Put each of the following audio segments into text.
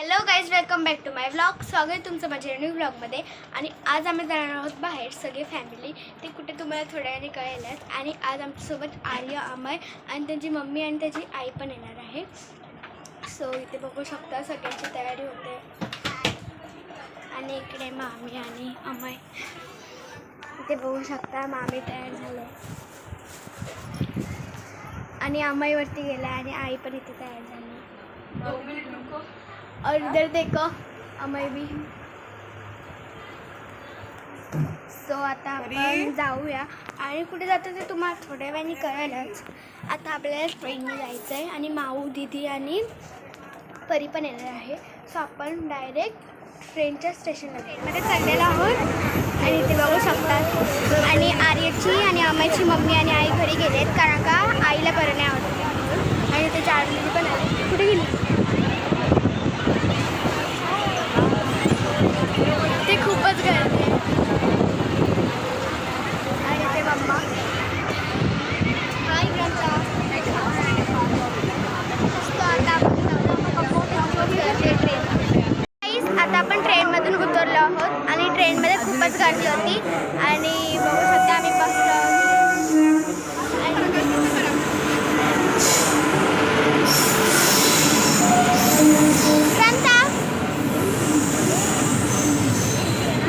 Hello guys welcome back to my vlog स्वागत आहे तुमचं माझ्या न्यू ब्लॉगमध्ये आणि आज आम्ही जाणार आहोत बाहेर सगळी फॅमिली ते कुठे तुम्हाला थोड्या वेळाने कळेलच. आणि आज आमच्यासोबत आर्य अमय आणि त्यांची मम्मी आणि त्याची आई पण येणार आहे. सो इथे बघू शकता सगळ्यांची तयारी होते. आणि इकडे मामी आणि अमय. इथे बघू शकता मामी तयार झाले. आणि अमयवरती गेला आणि आई पण इथे तयार झाली. और इधर देखो अमय भी। सो आता आपण जाऊया. आणि कुठे जातो ते तुम्हाला थोड्या वेळाने कळेलच. आता आपल्याला ट्रेनने जायचं आहे आणि माऊ दिदी आणि परी पण येणार आहे. सो आपण डायरेक्ट ट्रेनच्या स्टेशनला ट्रेनमध्ये चाललेलो आहोत. आणि ते बघू शकतात आणि आर्यची आणि अमयची मम्मी आणि आई घरी गेलेत. कारण का बरं नाही आवडत आणि ते चार मुली पण आले कुठे गेली ते खूपच गर्दी आहे आणि ते मम्मा हाय ग्रंथा मस्त आता आपण ट्रेन आता आपण ट्रेनमधून उतरलो आहोत आणि ट्रेनमध्ये खूपच गर्दी होती आणि बघू शकता आम्ही बसलो ग्रंथा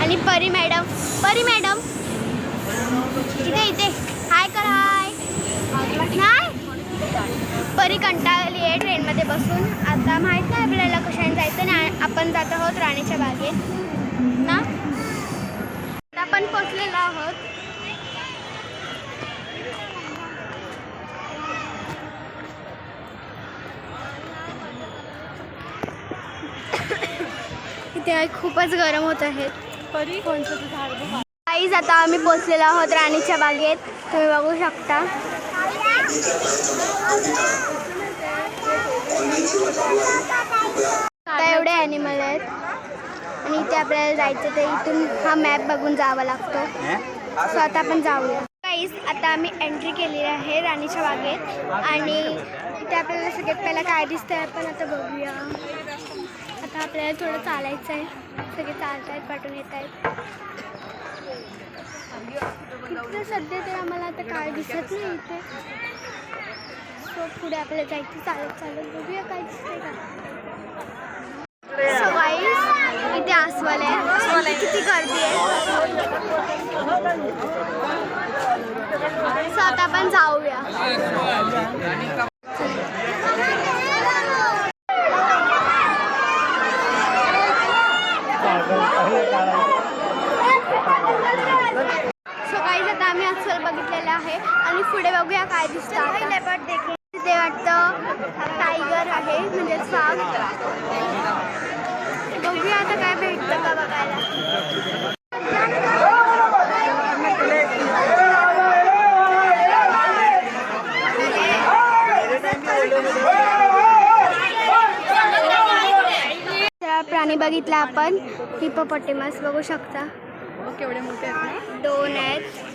आणि परी मॅडम परी मॅडम इथे इथे. हाय कर हाय. नाही? परी कंटाळली आहे ट्रेनमध्ये बसून. आता माहीत नाही आपल्याला कशाने जायचं ना आपण जात आहोत राणीच्या बागेत. ना? आता आपण पोचलेलो आहोत. इथे आहे, खूपच गरम होत आहेत परी? कोणतं झाड आईज आता आम्ही पोचलेलो आहोत राणीच्या बागेत. तुम्ही बघू शकता. आता एवढे ॲनिमल आहेत. आणि इथे आपल्याला जायचं ते इथून हा मॅप बघून जावा लागतो. सो आता आपण जाऊया. काहीच आता आम्ही एंट्री केलेली आहे राणीच्या बागेत. आणि इथे आपल्याला सगळ्यात पहिला काय दिसतंय आपण आता बघूया. आता आपल्याला थोडं चालायचं आहे सगळे चालत आहेत पाठवून येत आहेत इथे सध्या तर आम्हाला आता काय दिसत नाही इथे. सो पुढे आपल्याला जायचं चालत चालत बघूया काय दिसतंय का. So इथे अस्वल आहे. किती गर्दी आहे. So आता आपण जाऊया सो काहीच आता आम्ही अस्वल बघितलेलं आहे. आणि पुढे बघूया काय दिसतं आता. तिथे वाटतं टायगर आहे म्हणजे वाघ बघूया आता काय भेटतं का बघायला. प्राणी बघितला आपण. हिपोपॉटेमस बघू शकता. केवढे मोठे आहेत दोन आहेत.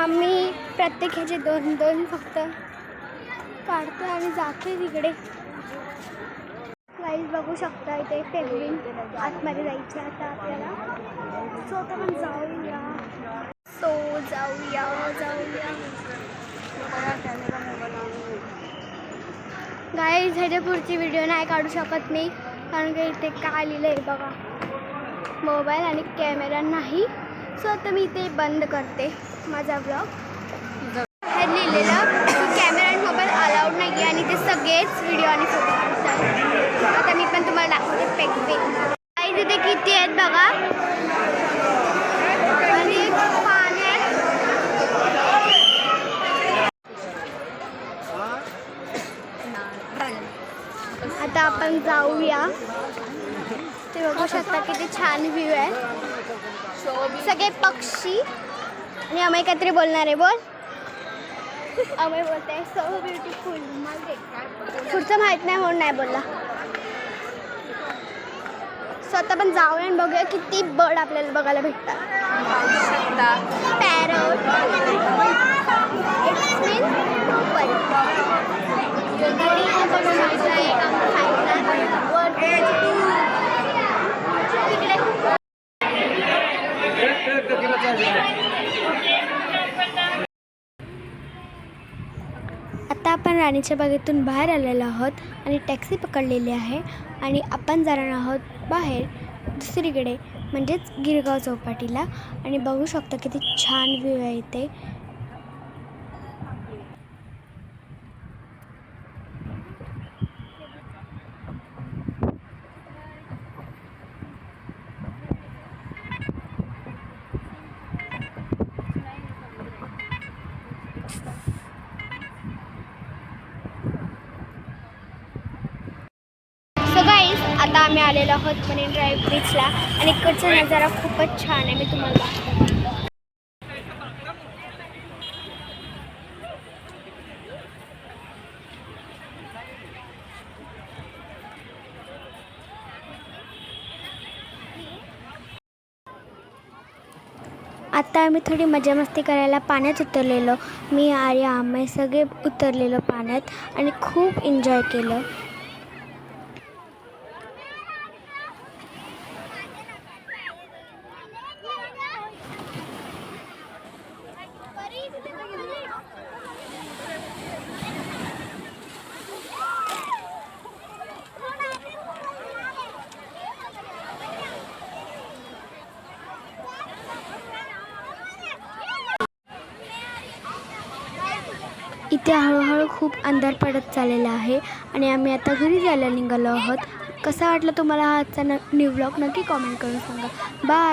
आम्ही प्रत्येक ह्याचे दोन दोन फक्त काढतो आणि जातो तिकडे. गाईज बघू शकता इथे पेंग्विन आतमध्ये जायचे आता आपल्याला सो आता पण जाऊया. सो जाऊया जाऊया. गाईज ह्याच्या पुढची व्हिडिओ नाही काढू शकत मी. कारण की इथे काय लिहिलं आहे बघा. मोबाईल आणि कॅमेरा नाही. सो आता मी इथे बंद करते माझा ब्लॉग हे लिहिलेलं कॅमेरा आणि मोबाईल अलाउड नाही आहे आणि ते सगळेच व्हिडिओ आणि फोटो काढतात. आता मी पण तुम्हाला दाखवते पेंग्विन काही तिथे किती आहेत बघा? आणि आहे. आता आपण जाऊया. ते बघू शकता किती छान व्ह्यू आहे. सगळे पक्षी आणि अमय काहीतरी बोलणार आहे बोल. अमय बोलते सो ब्युटिफुल पुढचं माहीत नाही म्हणून नाही बोलला. स्वतः पण जाऊया आणि बघूया किती बर्ड आपल्याला बघायला भेटतात. पॅरोट इट्स मीन तिकडे आता आपण राणीच्या बागेतून बाहेर आलेलो आहोत आणि टॅक्सी पकडलेली आहे आणि आपण जाणार आहोत बाहेर दुसरीकडे म्हणजेच गिरगाव चौपाटीला. आणि बघू शकता किती छान व्ह्यू आहे इथे सो गाईज आता आम्ही आलेलो आहोत मरीन ड्राईव्ह बीचला आणि इकडचा नजारा खूपच छान आहे मी तुम्हाला दाखवते. आता आम्ही थोडी मजा मस्ती करायला पाण्यात उतरलेलो. मी आर्या आम्ही सगळे उतरलेलो पाण्यात आणि खूप एन्जॉय केलं. इथे हळूहळू खूप अंधार पडत चाललेला आहे आणि आम्ही आता घरी जायला निघालो आहोत. कसा वाटला तुम्हाला आजचा न न्यू ब्लॉग नक्की कॉमेंट करून सांगा. बाय